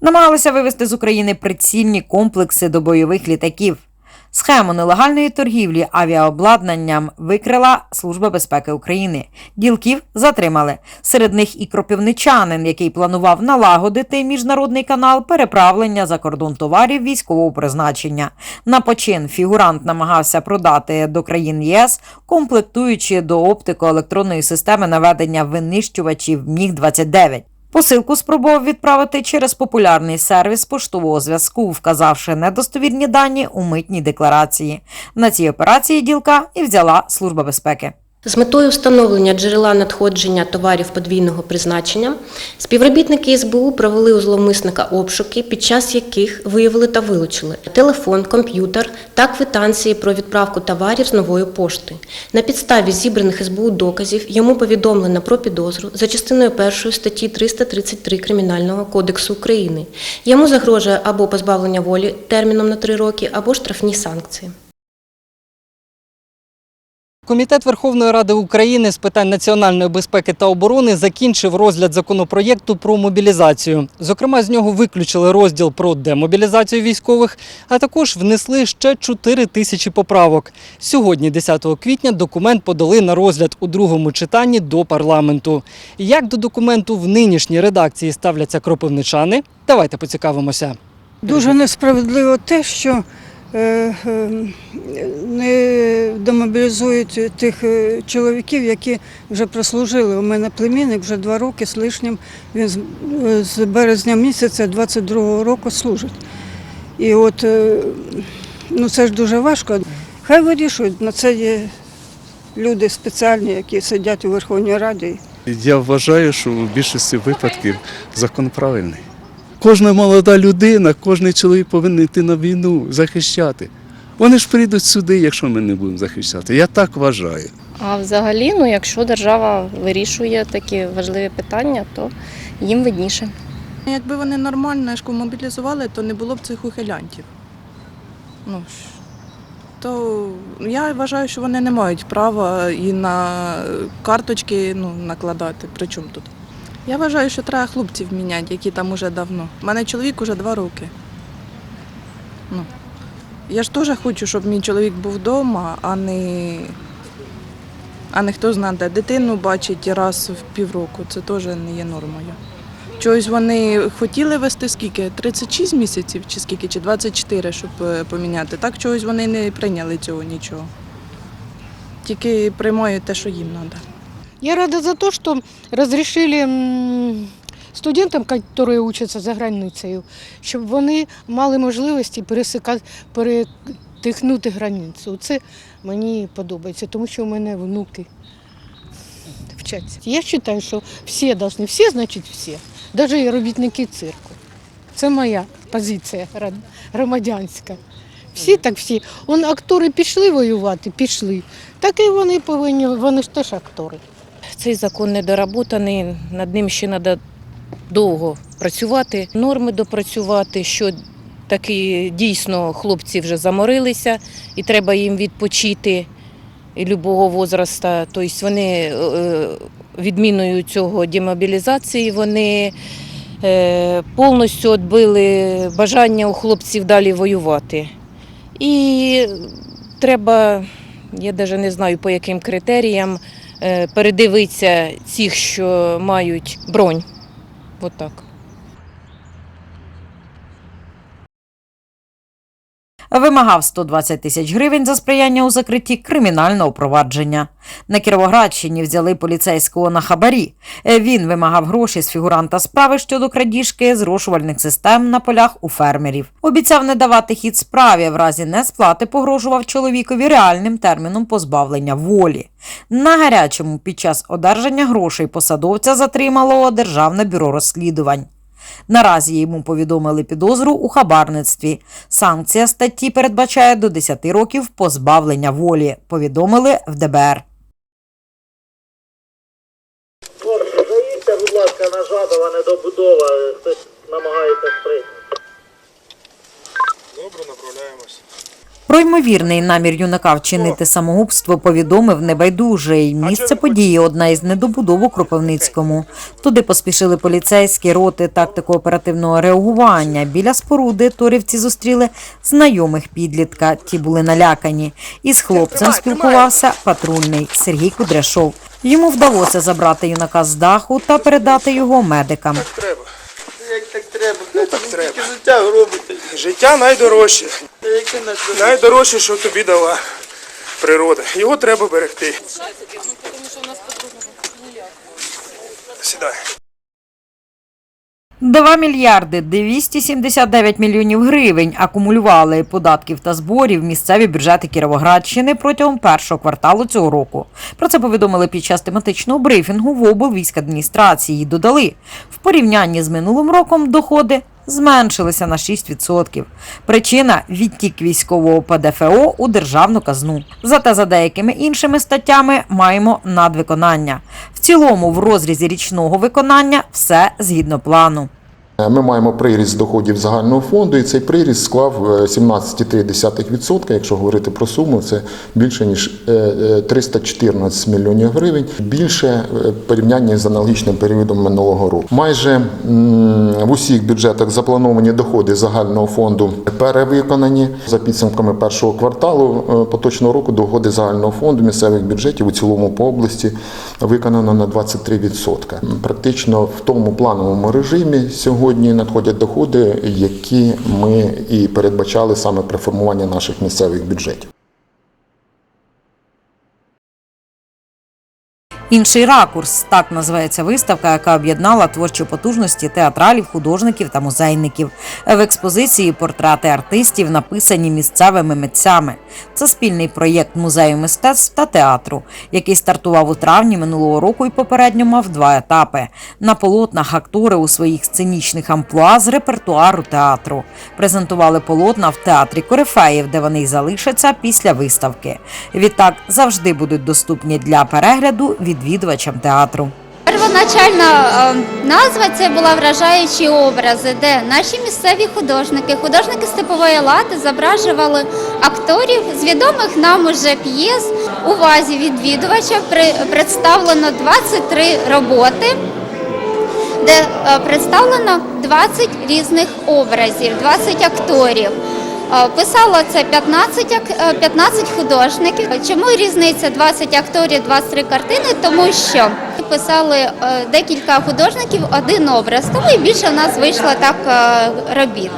Намагалися вивезти з України прицільні комплекси до бойових літаків. Схему нелегальної торгівлі авіаобладнанням викрила Служба безпеки України. Ділків затримали. Серед них і кропивничанин, який планував налагодити міжнародний канал переправлення за кордон товарів військового призначення. На почин фігурант намагався продати до країн ЄС, комплектуючи до оптико-електронної системи наведення винищувачів Міг 29 Посилку спробував відправити через популярний сервіс поштового зв'язку, вказавши недостовірні дані у митній декларації. На цій операції ділка і взяла служба безпеки. З метою встановлення джерела надходження товарів подвійного призначення співробітники СБУ провели у зловмисника обшуки, під час яких виявили та вилучили телефон, комп'ютер та квитанції про відправку товарів з нової пошти. На підставі зібраних СБУ доказів йому повідомлено про підозру за частиною 1 статті 333 Кримінального кодексу України. Йому загрожує або позбавлення волі терміном на 3 роки, або штрафні санкції. Комітет Верховної Ради України з питань національної безпеки та оборони закінчив розгляд законопроєкту про мобілізацію. Зокрема, з нього виключили розділ про демобілізацію військових, а також внесли ще 4 тисячі поправок. Сьогодні, 10 квітня, документ подали на розгляд у другому читанні до парламенту. Як до документу в нинішній редакції ставляться кропивничани? Давайте поцікавимося. Дуже несправедливо те, що не демобілізують тих е, чоловіків, які вже прослужили. У мене племінник вже два роки з лишнім. Він з, е, березня місяця 22-го року служить. І от е, ну це ж дуже важко. Хай вирішують, на це є люди спеціальні, які сидять у Верховній Раді. Я вважаю, що у більшості випадків закон правильний. Кожна молода людина, кожен чоловік повинен йти на війну, захищати. Вони ж прийдуть сюди, якщо ми не будемо захищати. Я так вважаю. А взагалі, ну якщо держава вирішує такі важливі питання, то їм видніше. Якби вони нормально ж мобілізували, то не було б цих ухилянтів. Ну, то я вважаю, що вони не мають права і на карточки ну, накладати. При чому тут? Я вважаю, що треба хлопців міняти, які там уже давно. У мене чоловік уже два роки. Ну, я ж теж хочу, щоб мій чоловік був вдома, а не, а не хто знає, де дитину бачить раз в півроку. Це теж не є нормою. Чогось вони хотіли вести скільки? 36 місяців чи скільки, чи 24, щоб е, поміняти. Так чогось вони не прийняли цього нічого. Тільки приймають те, що їм треба. Я рада за то, что разрешили студентам, которые учатся за границею, щоб вони мали можливості пересикати, перетихнути границю. Це мені подобається, тому що у мене внуки вчаться. Я вважаю, що всі повинні, всі значить всі, навіть робітники цирку. Це моя позиція громадянська. Всі так всі. Он актори пішли воювати, пішли. Так і вони повинні, вони ж теж актори. Цей закон недоработаний, над ним ще треба довго працювати, норми допрацювати, що таки дійсно хлопці вже заморилися і треба їм відпочити любого возраста. Тобто вони е, відміною цього демобілізації, вони е, повністю відбили бажання у хлопців далі воювати. І треба, я навіть не знаю по яким критеріям, передивитися цих, що мають бронь. От так. Вимагав 120 тисяч гривень за сприяння у закритті кримінального провадження. На Кіровоградщині взяли поліцейського на хабарі. Е, Він вимагав гроші з фігуранта справи щодо крадіжки зрошувальних систем на полях у фермерів. Обіцяв не давати хід справі, в разі несплати погрожував чоловікові реальним терміном позбавлення волі. На гарячому під час одержання грошей посадовця затримало Державне бюро розслідувань. Наразі йому повідомили підозру у хабарництві. Санкція статті передбачає до 10 років позбавлення волі, повідомили в ДБР. Будь ласка, на Жадова, недобудова. Хтось намагається сприйняти. Добре, направляємось. Про ймовірний намір юнака вчинити самогубство повідомив небайдужий. Місце події одна із недобудов у Кропивницькому. Туди поспішили поліцейські роти тактико-оперативного реагування. Біля споруди торівці зустріли знайомих підлітка. Ті були налякані. Із хлопцем спілкувався патрульний Сергій Кудряшов. Йому вдалося забрати юнака з даху та передати його медикам. Треба. Як так треба? Ну так треба. Життя робите. Життя найдорожче. Яке Найдорожче, що тобі дала природа. Його треба берегти. Сідай. 2 мільярди 279 мільйонів гривень акумулювали податків та зборів місцеві бюджети Кіровоградщини протягом першого кварталу цього року. Про це повідомили під час тематичного брифінгу в облвійськадміністрації. І Додали, в порівнянні з минулим роком доходи зменшилися на 6%. Причина відтік військового ПДФО у державну казну. Зате за деякими іншими статтями маємо надвиконання. В цілому, в розрізі річного виконання все згідно плану. Ми маємо приріст доходів загального фонду, і цей приріст склав е, 17,3%. Якщо говорити про суму, це більше ніж е, е, 314 мільйонів гривень, більше е, в порівнянні з аналогічним періодом минулого року. Майже в усіх бюджетах заплановані доходи загального фонду перевиконані за підсумками першого кварталу е, поточного року. Доходи загального фонду місцевих бюджетів у цілому по області виконано на 23%. Практично в тому плановому режимі сьогодні надходять доходи, які ми і передбачали саме при формуванні наших місцевих бюджетів. Інший ракурс так називається виставка, яка об'єднала творчі потужності театралів, художників та музейників. В експозиції портрети артистів написані місцевими митцями. Це спільний проєкт музею мистецтв та театру, який стартував у травні минулого року і попередньо мав два етапи. На полотнах актори у своїх сценічних амплуа з репертуару театру презентували полотна в театрі Корифеїв, де вони й залишаться після виставки. Відтак завжди будуть доступні для перегляду відвідувачам театру. Первоначальна е, назва це була вражаючі образи, де наші місцеві художники, художники степової лати зображували акторів з відомих нам уже п'єс. У вазі відвідувача представлено 23 роботи, де е, представлено 20 різних образів, 20 акторів. Е, Писало це 15, е, 15 художників. Чому різниця 20 акторів, 23 картини? Тому що писали е, декілька художників один образ, тому і більше в нас вийшло так е, робіт.